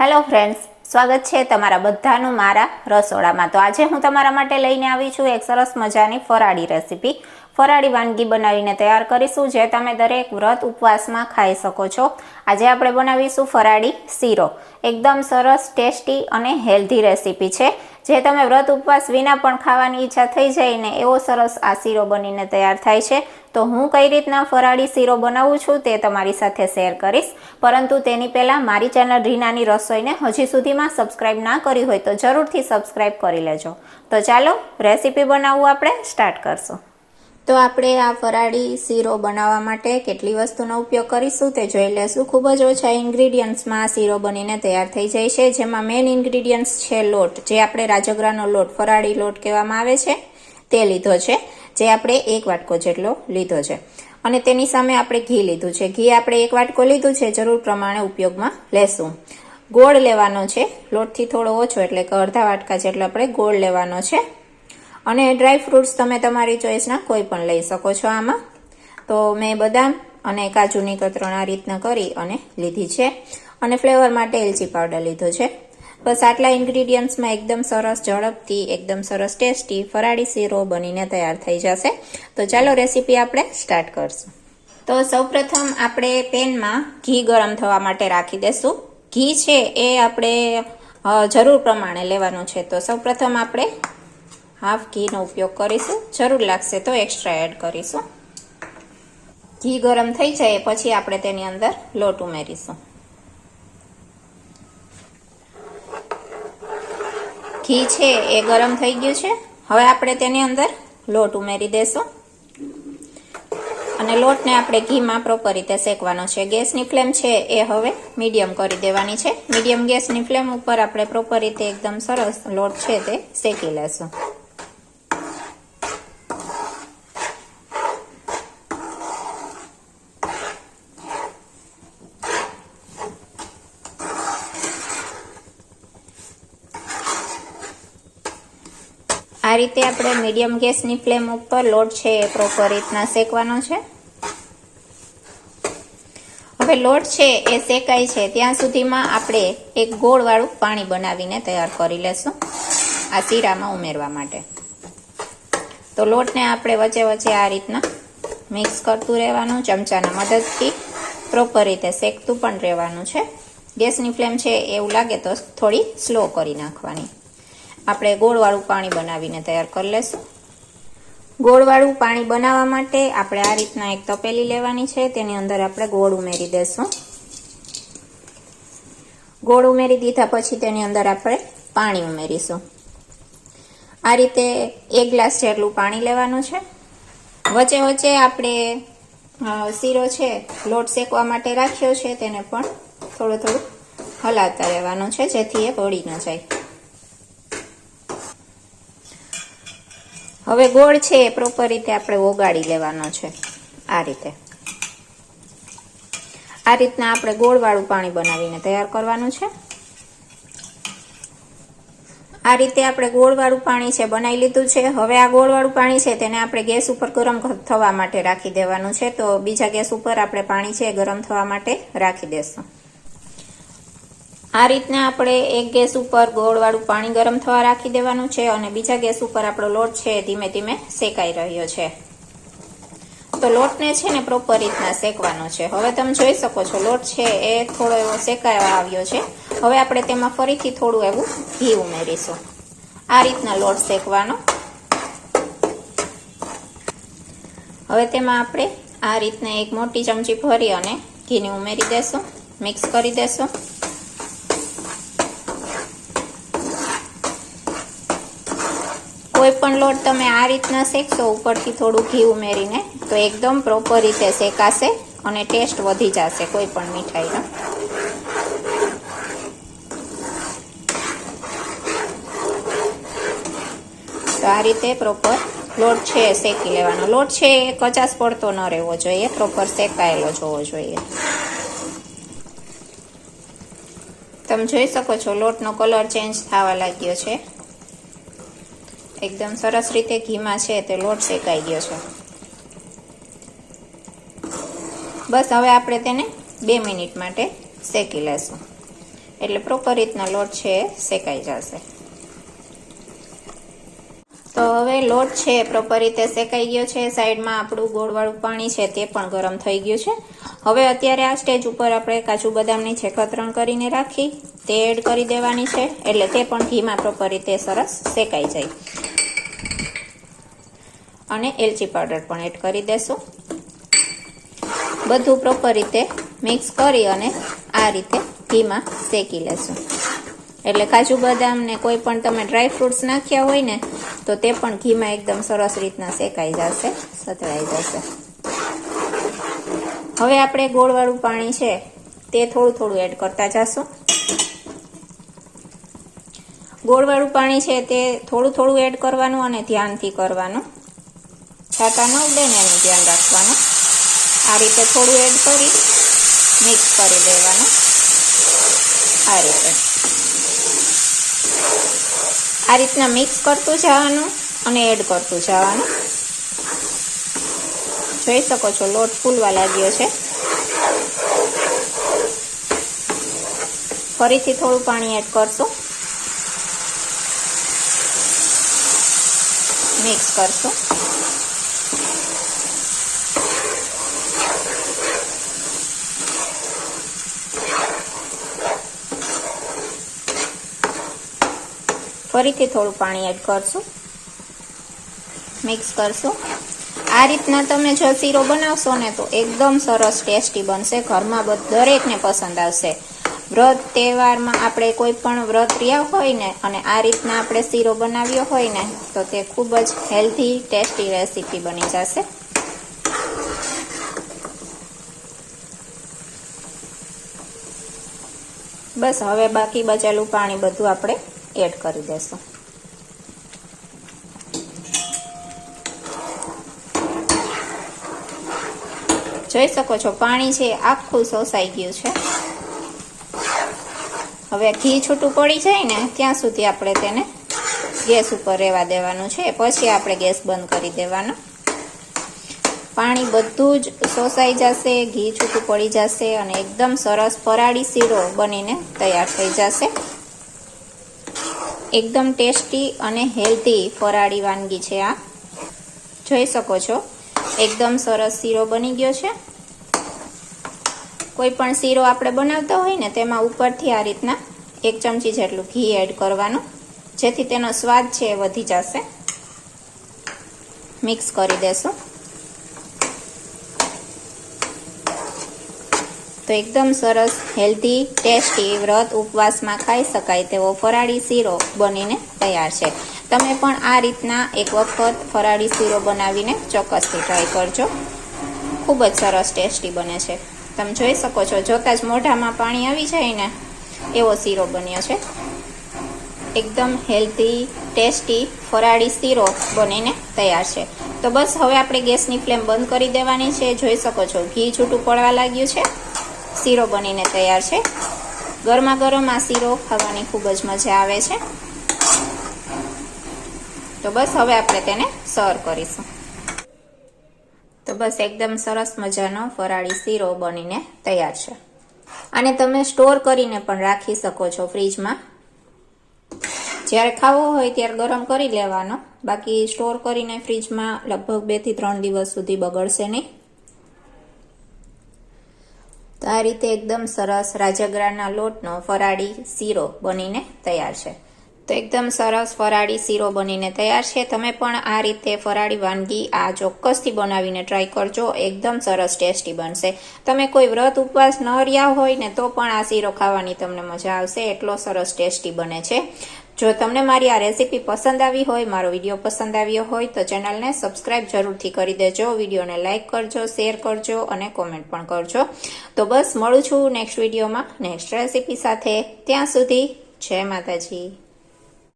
Hello friends, સ્વાગત છે તમારા બધાનું મારા રસોડામાં. તો આજે હું તમારા માટે લઈને આવી છું એક સરસ મજાની ફરાળી રેસીપી. ફરાળી વાનગી બનાવીને તૈયાર કરીશું, જે તમે દરેક વ્રત ઉપવાસમાં ખાઈ શકો છો. આજે આપણે બનાવીશું ફરાળી શીરો. એકદમ સરસ, ટેસ્ટી અને હેલ્ધી રેસીપી છે. જે તમે વ્રત ઉપવાસ વિના પણ ખાવાની ઈચ્છા થઈ જાય ને એવો સરસ આ શીરો બનીને તૈયાર થાય છે. તો હું કઈ રીતના ફરાળી શીરો બનાવું છું તે તમારી સાથે શેર કરીશ. પરંતુ તેની પહેલાં મારી ચેનલ રીનાની રસોઈને હજી સુધીમાં સબસ્ક્રાઈબ ના કરી હોય તો જરૂરથી સબસ્ક્રાઈબ કરી લેજો. તો ચાલો રેસીપી બનાવવું આપણે સ્ટાર્ટ કરશું. તો આપણે આ ફરાળી શીરો બનાવવા માટે કેટલી વસ્તુનો ઉપયોગ કરીશું તે જોઈ લેશું. ખૂબ જ ઓછા ઇન્ગ્રીડિયન્ટ્સમાં આ શીરો બનીને તૈયાર થઈ જાય છે. જેમાં મેઇન ઇન્ગ્રીડિયન્ટ્સ છે લોટ. જે આપણે રાજગરાનો લોટ, ફરાળી લોટ કહેવામાં આવે છે, તે લીધો છે. જે આપણે એક વાટકો જેટલો લીધો છે. અને તેની સામે આપણે ઘી લીધું છે. ઘી આપણે એક વાટકો લીધું છે. જરૂર પ્રમાણે ઉપયોગમાં લેશું. ગોળ લેવાનો છે. લોટથી થોડો ઓછો એટલે કે અડધા વાટકા જેટલો આપણે ગોળ લેવાનો છે. અને ડ્રાય ફ્રૂટ્સ તમે તમારી ચોઈસના કોઈ પણ લઈ શકો છો આમાં. તો મેં બદામ અને કાજુની કતરણ આ રીતના કરી અને લીધી છે. અને ફ્લેવર માટે એલચી પાવડર લીધો છે. બસ આટલા ઇન્ગ્રીડિયન્ટ્સમાં એકદમ સરસ ઝડપથી, એકદમ સરસ ટેસ્ટી, ફરાળી શીરો બનીને તૈયાર થઈ જશે. તો ચાલો રેસીપી આપણે સ્ટાર્ટ કરશું. તો સૌપ્રથમ આપણે પેનમાં ઘી ગરમ થવા માટે રાખી દેશું. ઘી છે એ આપણે જરૂર પ્રમાણે લેવાનું છે. તો સૌપ્રથમ આપણે હાફ ઘીનો ઉપયોગ કરીશું. જરૂર લાગશે તો એક્સ્ટ્રા એડ કરીશું. ઘી ગરમ થઈ જાય પછી આપણે તેની અંદર લોટ ઉમેરીશું. ઘી છે એ ગરમ થઈ ગયું છે. હવે આપણે તેની અંદર લોટ ઉમેરી દેશું. અને લોટને આપણે ઘીમાં પ્રોપર રીતે શેકવાનો છે. ગેસની ફ્લેમ છે એ હવે મીડિયમ કરી દેવાની છે. મીડિયમ ગેસની ફ્લેમ ઉપર આપણે પ્રોપર રીતે એકદમ સરસ લોટ છે તે શેકી લેશું. આ રીતે આપણે મીડિયમ ગેસની ફ્લેમ ઉપર લોટ છે એ પ્રોપર રીતના શેકવાનો છે. હવે લોટ છે એ શેકાય છે, ત્યાં સુધીમાં આપણે એક ગોળવાળું પાણી બનાવીને તૈયાર કરી લેશું આ શીરામાં ઉમેરવા માટે. તો લોટને આપણે વચ્ચે વચ્ચે આ રીતના મિક્સ કરતું રહેવાનું, ચમચાના મદદથી પ્રોપર રીતે શેકતું પણ રહેવાનું છે. ગેસની ફ્લેમ છે એવું લાગે તો થોડી સ્લો કરી નાખવાની. આપણે ગોળવાળું પાણી બનાવીને તૈયાર કરી લેશું. ગોળવાળું પાણી બનાવવા માટે આપણે આ રીતના એક તપેલી લેવાની છે, તેની અંદર આપણે ગોળ ઉમેરી દેશું. ગોળ ઉમેરી દીધા પછી તેની અંદર આપણે પાણી ઉમેરીશું. આ રીતે એક ગ્લાસ જેટલું પાણી લેવાનું છે. વચ્ચે વચ્ચે આપણે શીરો છે, લોટ શેકવા માટે રાખ્યો છે, તેને પણ થોડું થોડું હલાવતા રહેવાનું છે, જેથી એ પડી ન જાય. હવે ગોળ છે એ પ્રોપર રીતે આપણે ઓગાળી લેવાનો છે. આ રીતે. આ રીતના આપણે ગોળવાળું પાણી બનાવીને તૈયાર કરવાનું છે. આ રીતે આપણે ગોળવાળું પાણી છે બનાવી લીધું છે. હવે આ ગોળવાળું પાણી છે તેને આપણે ગેસ ઉપર ગરમ થવા માટે રાખી દેવાનું છે. તો બીજા ગેસ ઉપર આપણે પાણી છે ગરમ થવા માટે રાખી દેશું. આ રીતના આપણે એક ગેસ ઉપર ગોળવાળું પાણી ગરમ થવા રાખી દેવાનું છે અને બીજા ગેસ ઉપર આપણો લોટ છે ધીમે ધીમે શેકાઈ રહ્યો છે. તો લોટને છે ને પ્રોપર રીતના શેકવાનો છે. હવે તમે જોઈ શકો છો, લોટ છે એ થોડો એવો શેકાવા આવ્યો છે. હવે આપણે તેમાં ફરીથી થોડું એવું ઘી ઉમેરીશું. આ રીતના લોટ શેકવાનો. હવે તેમાં આપણે આ રીતના એક મોટી ચમચી ભરી અને ઘીને ઉમેરી દેશું, મિક્સ કરી દેશું. કોઈ પણ લોટ તમે આ રીતના શેકશો ઉપરથી થોડું ઘી ઉમેરીને, તો એકદમ પ્રોપર રીતે શેકાશે અને ટેસ્ટ વધી જશે કોઈ પણ મીઠાઈનો. તો આ રીતે પ્રોપર લોટ છે, શેકી લેવાનો. લોટ છે એ કચાસ પડતો ન રહેવો જોઈએ પ્રોપર શેકાયેલો જોવો જોઈએ. તમે જોઈ શકો છો લોટનો કલર ચેન્જ થવા લાગ્યો છે. એકદમ સરસ રીતે ઘીમાં છે તે લોટ શેકાઈ ગયો છે. બસ હવે આપણે તેને બે મિનિટ માટે શેકી લેશું. એટલે પ્રોપર રીતના લોટ છે એ શેકાઈ જશે. તો હવે લોટ છે પ્રોપર રીતે શેકાઈ ગયો છે. સાઈડમાં આપણું ગોળવાળું પાણી છે તે પણ ગરમ થઈ ગયું છે. હવે અત્યારે આ સ્ટેજ ઉપર આપણે કાજુ બદામની છે કતરણ કરીને રાખી, તે એડ કરી દેવાની છે. એટલે તે પણ ઘીમાં પ્રોપર રીતે સરસ શેકાઈ જાય. અને એલચી પાવડર પણ એડ કરી દેશું. બધું પ્રોપર રીતે મિક્સ કરી અને આ રીતે ઘીમાં શેકી લેશું. એટલે કાજુ બદામ ને કોઈ પણ તમે ડ્રાય ફ્રૂટ્સ નાખ્યા હોય ને, તો તે પણ ઘીમાં એકદમ સરસ રીતના શેકાઈ જશે, સતળાઈ જશે. હવે આપણે ગોળવાળું પાણી છે, તે થોડું થોડું એડ કરતા જશું. ગોળવાળું પાણી છે તે થોડું થોડું એડ કરવાનું અને ધ્યાનથી કરવાનું. છાતા ન ઉડે એનું ધ્યાન રાખવાનું. આ રીતે થોડું એડ કરી મિક્સ કરી દેવાનું. આ રીતે. આ રીતના મિક્સ કરતું જવાનું અને એડ કરતું જવાનું. જોઈ શકો છો, લોટ ફૂલવા લાગ્યો છે. ફરીથી થોડું પાણી એડ કરશું. મિક્સ કરશું. ફરીથી થોડું પાણી એડ કરશું. મિક્સ કરશું. આ રીતના તમે જો શીરો બનાવશો ને તો એકદમ સરસ ટેસ્ટી બનશે. ઘરમાં દરેકને પસંદ આવશે. વ્રત તહેવારમાં આપણે કોઈ પણ વ્રત રહ્યા હોય ને અને આ રીતના આપણે શીરો બનાવ્યો હોય ને, તો તે ખૂબ જ હેલ્ધી, ટેસ્ટી રેસીપી બની જશે. બસ હવે બાકી બચેલું પાણી બધું આપણે એડ કરી દેશું. જોઈ શકો છો, પાણી છે, આખું સોસાઈ ગયું છે. હવે ઘી છૂટું પડી જાય ને, ત્યાં સુધી આપણે તેને ગેસ ઉપર રહેવા દેવાનું છે. પછી આપણે ગેસ બંધ કરી દેવાનો. પાણી બધું જ સોસાઈ જશે, ઘી છૂટું પડી જશે અને એકદમ સરસ ફરાળી શીરો બનીને તૈયાર થઈ જશે. એકદમ ટેસ્ટી અને હેલ્ધી ફરાળી વાનગી છે આ. જોઈ શકો છો. એકદમ સરસ શીરો બની ગયો છે. કોઈ પણ શીરો આપણે બનાવતા હોય ને તેમાં ઉપરથી આ રીતના એક ચમચી જેટલું ઘી એડ કરવાનું. જેથી તેનો સ્વાદ છે એ વધી જશે. મિક્સ કરી દેશું. તો એકદમ સરસ હેલ્ધી ટેસ્ટી વ્રત ઉપવાસમાં ખાઈ શકાય તેવો ફરાળી શીરો બનીને તૈયાર છે. તમે પણ આ રીતના એક વખત ફરાળી શીરો બનાવીને ચોક્કસથી ટ્રાય કરજો. ખૂબ જ સરસ ટેસ્ટી બને છે. તમે જોઈ શકો છો, જોતાં જ મોઢામાં પાણી આવી જાય ને, એવો શીરો બન્યો છે. એકદમ હેલ્ધી ટેસ્ટી ફરાળી શીરો બનીને તૈયાર છે. તો બસ હવે આપણે ગેસની ફ્લેમ બંધ કરી દેવાની છે. જોઈ શકો છો, ઘી છૂટું પડવા લાગ્યું છે. શીરો બનીને તૈયાર છે. ગરમા ગરમ આ શીરો ખાવાની ખૂબ જ મજા આવે છે. તો બસ હવે આપણે તેને સર્વ કરીશું. તો બસ એકદમ સરસ મજાનો ફરાળી શીરો બનીને તૈયાર છે. અને તમે સ્ટોર કરીને પણ રાખી શકો છો ફ્રીજમાં. જ્યારે ખાવો હોય ત્યારે ગરમ કરી લેવાનો. બાકી સ્ટોર કરીને ફ્રીજમાં લગભગ બેથી ત્રણ દિવસ સુધી બગડશે નહીં. તો આ રીતે એકદમ સરસ રાજગરાના લોટનો ફરાળી શીરો બનીને તૈયાર છે. તો એકદમ સરસ ફરાળી શીરો બનીને તૈયાર છે. તમે પણ આ રીતે ફરાળી વાનગી આ ચોક્કસથી બનાવીને ટ્રાય કરજો. એકદમ સરસ ટેસ્ટી બનશે. તમે કોઈ વ્રત ઉપવાસ ન રહ્યા હોય ને તો પણ આ શીરો ખાવાની તમને મજા આવશે. એટલો સરસ ટેસ્ટી બને છે. જો તમને મારી આ રેસીપી પસંદ આવી હોય, મારો વીડિયો પસંદ આવ્યો હોય, તો ચેનલને સબસ્ક્રાઇબ જરૂરથી કરી દેજો, વિડીયોને લાઇક કરજો, શેર કરજો અને કોમેન્ટ પણ કરજો. તો બસ, મળું છું નેક્સ્ટ વિડીયોમાં, નેક્સ્ટ રેસીપી સાથે. ત્યાં સુધી, જય માતાજી.